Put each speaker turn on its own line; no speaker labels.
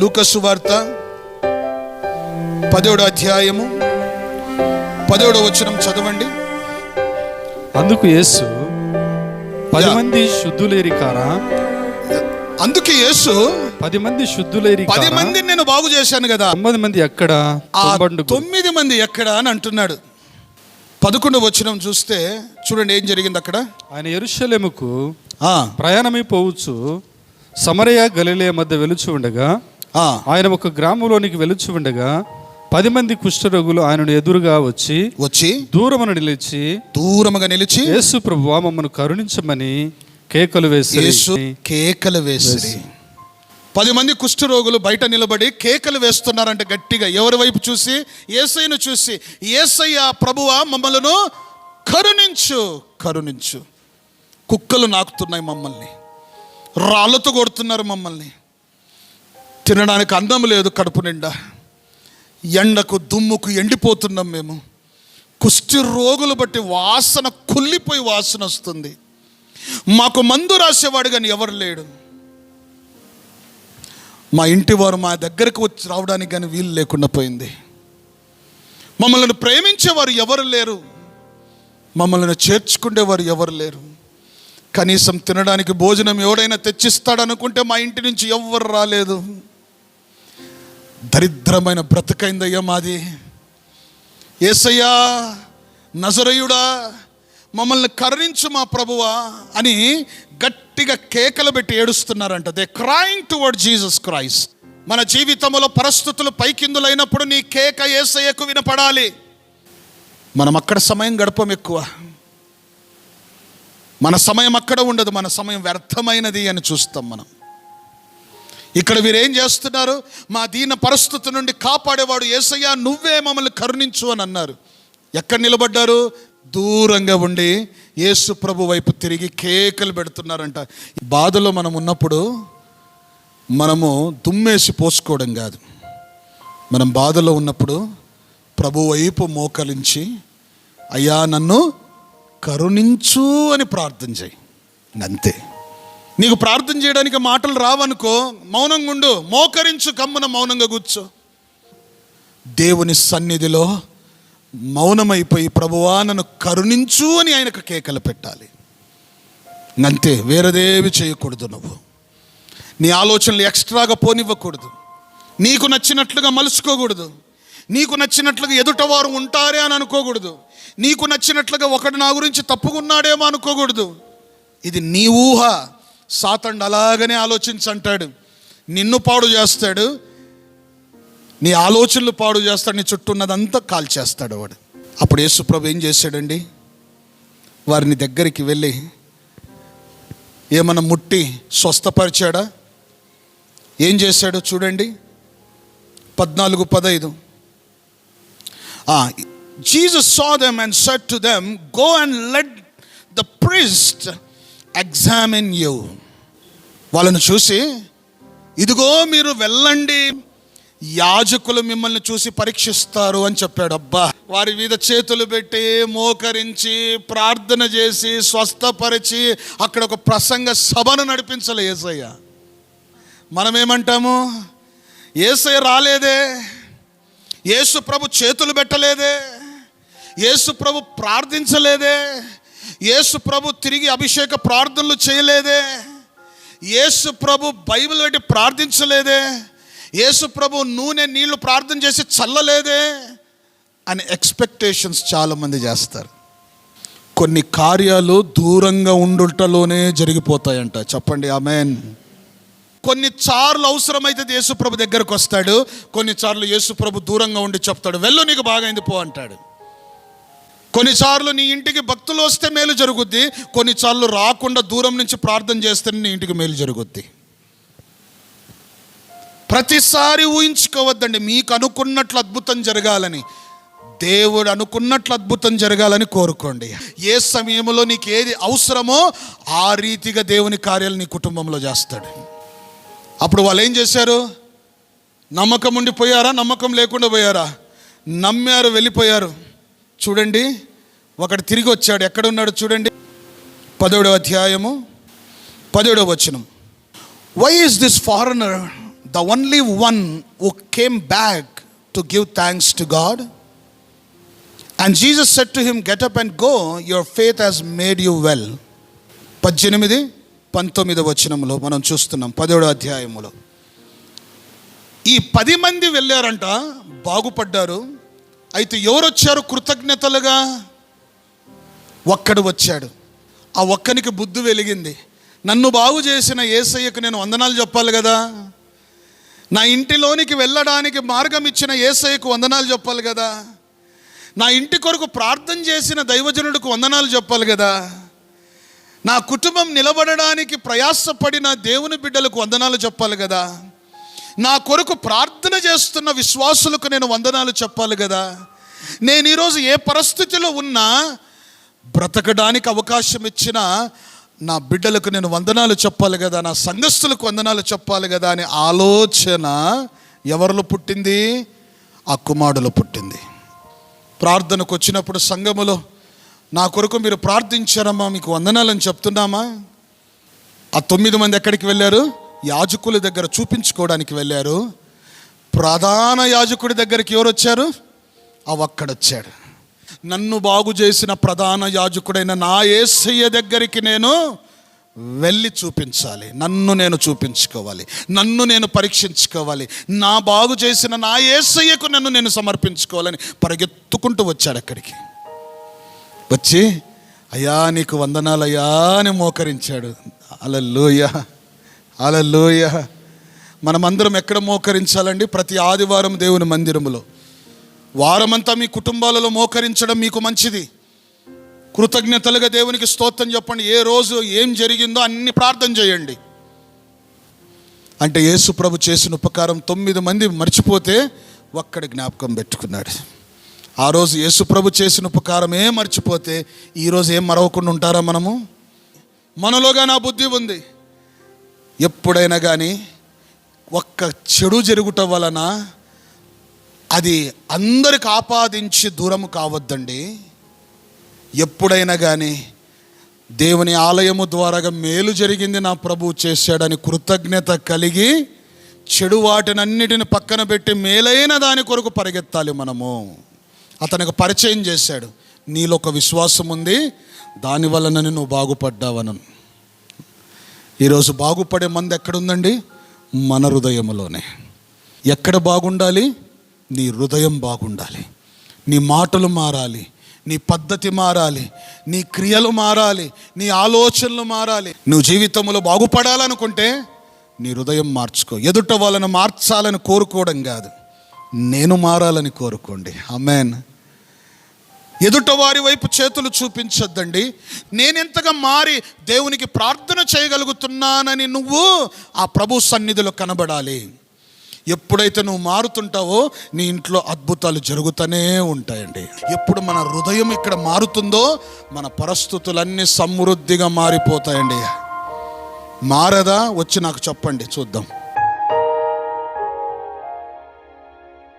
లూకసు వార్త పదోడు అధ్యాయము పదోడు వచనం చదవండి.
అందుకు యేసు పది. మంది శుద్ధులేరి కారా?
అందుకే యేసు
పది మంది శుద్ధులేరి
పది మందిని నేను బాగు చేశాను కదా.
తొమ్మిది మంది ఎక్కడ.
తొమ్మిది మంది ఎక్కడ అని అంటున్నాడు. పదకొండు వచనం చూస్తే చూడండి ఏం జరిగింది అక్కడ?
ఆయన ఎరుషలేముకు
ఆ,
ప్రయాణమై పోవచ్చు సమరయ గలిలే మధ్య వెలుచు ఉండగా ఆయన ఒక గ్రామంలోనికి వెలుచు ఉండగా పది మంది కుష్ఠరోగులు ఆయనను ఎదురుగా వచ్చి
వచ్చి
దూరమున నిలిచి
దూరముగా నిలిచి
యేసు ప్రభువా మమ్మను కరుణించమని కేకలు వేసి
కేకలు వేసిరి. పది మంది కుష్ఠరోగులు బయట నిలబడి కేకలు వేస్తున్నారంట గట్టిగా. ఎవరి వైపు చూసి? ఏసైను చూసి. ఏసయ్య ప్రభువా మమ్మలను కరుణించు కరుణించు. కుక్కలు నాకుతున్నాయి మమ్మల్ని. రాళ్ళతో కొడుతున్నారు మమ్మల్ని. తినడానికి అందం లేదు కడుపు నిండా. ఎండకు దుమ్ముకు ఎండిపోతున్నాం మేము. కుష్టి రోగులు బట్టి వాసన కుళ్ళిపోయి వాసన వస్తుంది. మాకు మందు రాసేవాడు కానీ ఎవరు లేడు. మా ఇంటి వారు మా దగ్గరకు వచ్చి రావడానికి కానీ వీలు లేకుండా పోయింది. మమ్మల్ని ప్రేమించేవారు ఎవరు లేరు. మమ్మల్ని చేర్చుకునేవారు ఎవరు లేరు. కనీసం తినడానికి భోజనం ఎవడైనా తెచ్చిస్తాడనుకుంటే మా ఇంటి నుంచి ఎవ్వరు రాలేదు. దరిద్రమైన బ్రతకైందయ్యా మాది. ఏసయ్యా నజరయుడా మమ్మల్ని కరుణించు మా ప్రభువా అని గట్టిగా కేకలు పెట్టి ఏడుస్తున్నారంట. They crying toward Jesus Christ మన జీవితంలో పరిస్థితులు పైకిందులైనప్పుడు నీ కేక ఏసయ్యకు వినపడాలి. మనం అక్కడ సమయం గడపం ఎక్కువ. మన సమయం అక్కడ ఉండదు మన సమయం వ్యర్థమైనది అని చూస్తాం మనం. ఇక్కడ వీరేం చేస్తున్నారు? మా దీన పరిస్థితి నుండి కాపాడేవాడు ఏసయ్యా నువ్వే మమ్మల్ని కరుణించు అని అన్నారు. ఎక్కడ నిలబడ్డారు? దూరంగా ఉండి యేసు ప్రభు వైపు తిరిగి కేకలు పెడుతున్నారంట. బాధలో మనం ఉన్నప్పుడు మనము దుమ్మేసి పోసుకోవడం కాదు. మనం బాధలో ఉన్నప్పుడు ప్రభు వైపు మోకలించి అయ్యా నన్ను కరుణించు అని ప్రార్థన చేయి. అంతే. నీకు ప్రార్థన చేయడానికి మాటలు రావనుకో మౌనంగా ఉండు మోకరించు కమ్మున మౌనంగా కూర్చో. దేవుని సన్నిధిలో మౌనమైపోయి ప్రభువా నన్ను కరుణించు అని ఆయనకు కేకలు పెట్టాలి. అంతే వేరేదేవి చేయకూడదు నువ్వు. నీ ఆలోచనలు ఎక్స్ట్రాగా పోనివ్వకూడదు. నీకు నచ్చినట్లుగా మలుచుకోకూడదు. నీకు నచ్చినట్లుగా ఎదుటవారు ఉంటారే అని అనుకోకూడదు. నీకు నచ్చినట్లుగా ఒకడు నా గురించి తప్పుకున్నాడేమో అనుకోకూడదు. ఇది నీ ఊహ. సాతండు అలాగనే ఆలోచించంటాడు. నిన్ను పాడు చేస్తాడు. నీ ఆలోచనలు పాడు చేస్తాడు. నీ చుట్టూ ఉన్నదంతా కాల్చేస్తాడు వాడు. అప్పుడు యేసుప్రభు ఏం చేశాడండి? వారిని దగ్గరికి వెళ్ళి ఏమన్నా ముట్టి స్వస్థపరిచాడా? ఏం చేశాడో చూడండి. పద్నాలుగు పదైదు. Jesus saw them and set to them go and let the priest examine you వాళ్ళను చూసి ఇదిగో మీరు వెళ్ళండి. యాజకులు మిమ్మల్ని చూసి పరీక్షిస్తారు అని చెప్పాడు. అబ్బా! వారి మీద చేతులు పెట్టి మోకరించి ప్రార్థన చేసి స్వస్థపరిచి అక్కడ ఒక ప్రసంగ సభను నడిపించలే ఏసయ్య. మనమేమంటాము? ఏసయ్య రాలేదే. యేసు ప్రభు చేతులు పెట్టలేదే. యేసు ప్రభు ప్రార్థించలేదే. యేసు ప్రభు తిరిగి అభిషేక ప్రార్థనలు చేయలేదే. యేసు ప్రభు బైబిల్ పెట్టి ప్రార్థించలేదే. యేసు ప్రభు నూనె నీళ్ళు ప్రార్థన చేసి చల్లలేదే అని ఎక్స్పెక్టేషన్స్ చాలామంది చేస్తారు. కొన్ని కార్యాలు దూరంగా ఉండుటలోనే జరిగిపోతాయంట. చెప్పండి ఆమెన్. కొన్నిసార్లు అవసరమైతే యేసుప్రభు దగ్గరకు వస్తాడు. కొన్నిసార్లు యేసుప్రభు దూరంగా ఉండి చెప్తాడు. వెళ్ళు నీకు బాగైంది పో అంటాడు. కొన్నిసార్లు నీ ఇంటికి భక్తులు వస్తే మేలు జరుగుద్ది కొన్నిసార్లు రాకుండా దూరం నుంచి ప్రార్థన చేస్తే నీ ఇంటికి మేలు జరుగుద్ది. ప్రతిసారి ఊహించుకోవద్దండి మీకు అనుకున్నట్లు అద్భుతం జరగాలని దేవుడు అనుకున్నట్లు అద్భుతం జరగాలని కోరుకోండి. ఏ సమయంలో నీకు ఏది అవసరమో ఆ రీతిగా దేవుని కార్యాలు నీ కుటుంబంలో చేస్తాడు. అప్పుడు వాళ్ళు ఏం చేశారు? నమ్మకం ఉండిపోయారా? నమ్మకం లేకుండా పోయారా? నమ్మారు వెళ్ళిపోయారు. చూడండి. ఒకడు తిరిగి వచ్చాడు. ఎక్కడున్నాడు చూడండి. పదోడవ అధ్యాయము పదోడవ వచనం. Why is this foreigner the only one who came back to give thanks to God and Jesus set to him get up up and go your faith has made you well పద్దెనిమిది పంతొమ్మిది వచనంలో మనం చూస్తున్నాం పదిహేడో అధ్యాయములో. ఈ పది మంది వెళ్ళారంట. బాగుపడ్డారు. అయితే ఎవరు వచ్చారు కృతజ్ఞతలుగా? ఒక్కడు వచ్చాడు. ఆ ఒక్కనికి బుద్ధి వెలిగింది. నన్ను బాగు చేసిన ఏసయ్యకు నేను వందనాలు చెప్పాలి కదా? నా ఇంటిలోనికి వెళ్ళడానికి మార్గం ఇచ్చిన ఏసయ్యకు వందనాలు చెప్పాలి కదా? నా ఇంటి కొరకు ప్రార్థన చేసిన దైవజనుడికి వందనాలు చెప్పాలి కదా? నా కుటుంబం నిలబడడానికి ప్రయాసపడిన దేవుని బిడ్డలకు వందనాలు చెప్పాలి కదా? నా కొరకు ప్రార్థన చేస్తున్న విశ్వాసులకు నేను వందనాలు చెప్పాలి కదా. నేను ఈరోజు ఏ పరిస్థితిలో ఉన్నా బ్రతకడానికి అవకాశం ఇచ్చిన నా బిడ్డలకు నేను వందనాలు చెప్పాలి కదా నా సంఘస్థులకు వందనాలు చెప్పాలి కదా అనే ఆలోచన ఎవరిలో పుట్టింది? ఆ కుమారులో పుట్టింది. ప్రార్థనకు వచ్చినప్పుడు సంఘములో నా కొరకు మీరు ప్రార్థించారమ్మా మీకు వందనాలని చెప్తున్నామా? ఆ తొమ్మిది మంది ఎక్కడికి వెళ్ళారు? యాజకుల దగ్గర చూపించుకోవడానికి వెళ్ళారు. ప్రధాన యాజకుడి దగ్గరికి ఎవరు వచ్చారు అవక్కడొచ్చాడు. నన్ను బాగు చేసిన ప్రధాన యాజకుడైన నా ఏసయ్య దగ్గరికి నేను వెళ్ళి చూపించాలి. నన్ను నేను చూపించుకోవాలి. నన్ను నేను పరీక్షించుకోవాలి. నా బాగు చేసిన నా ఏసయ్యకు నన్ను నేను సమర్పించుకోవాలని పరిగెత్తుకుంటూ వచ్చాడు అక్కడికి. వచ్చి అయ్యా నీకు వందనాలయ్యా అని మోకరించాడు. అలల్లోయ అలల్లోయ మనమందరం ఎక్కడ మోకరించాలండి? ప్రతి ఆదివారం దేవుని మందిరములో. వారమంతా మీ కుటుంబాలలో మోకరించడం మీకు మంచిది. కృతజ్ఞతలుగా దేవునికి స్తోత్రం చెప్పండి. ఏ రోజు ఏం జరిగిందో అన్ని ప్రార్థన చేయండి. అంటే యేసు ప్రభు చేసిన ఉపకారం తొమ్మిది మంది మర్చిపోతే ఒక్కడి జ్ఞాపకం పెట్టుకున్నాడు. ఆ రోజు యేసు ప్రభు చేసిన ఉపకారమే మర్చిపోతే ఈరోజు ఏం మరవకుండా ఉంటారా మనము? మనలోగా నా బుద్ధి ఉంది. ఎప్పుడైనా కానీ ఒక్క చెడు జరుగుట వలన అది అందరికి ఆపాదించి దూరం కావద్దండి. ఎప్పుడైనా కానీ దేవుని ఆలయము ద్వారాగా మేలు జరిగింది నా ప్రభు చేశాడని కృతజ్ఞత కలిగి చెడు వాటినన్నిటిని పక్కన పెట్టి మేలైన దాని కొరకు పరిగెత్తాలి మనము. అతనికి పరిచయం చేశాడు. నీలో ఒక విశ్వాసం ఉంది దానివలన నువ్వు బాగుపడ్డావను ఈరోజు బాగుపడే మంది ఎక్కడుందండి? మన హృదయంలోనే ఎక్కడ బాగుండాలి? నీ హృదయం బాగుండాలి. నీ మాటలు మారాలి. నీ పద్ధతి మారాలి. నీ క్రియలు మారాలి. నీ ఆలోచనలు మారాలి. నువ్వు జీవితంలో బాగుపడాలనుకుంటే నీ హృదయం మార్చుకో. ఎదుట వాళ్ళను మార్చాలని కోరుకోవడం కాదు. నేను మారాలని కోరుకోండి. అమెన్ ఎదుట వారి వైపు చేతులు చూపించొద్దండి. నేనెంతగా మారి దేవునికి ప్రార్థన చేయగలుగుతున్నానని నువ్వు ఆ ప్రభు సన్నిధిలో కనబడాలి. ఎప్పుడైతే నువ్వు మారుతుంటావో నీ ఇంట్లో అద్భుతాలు జరుగుతూనే ఉంటాయండి. ఎప్పుడు మన హృదయం ఇక్కడ మారుతుందో మన పరిస్థితులన్నీ సమృద్ధిగా మారిపోతాయండి. మారదా? వచ్చి నాకు చెప్పండి చూద్దాం.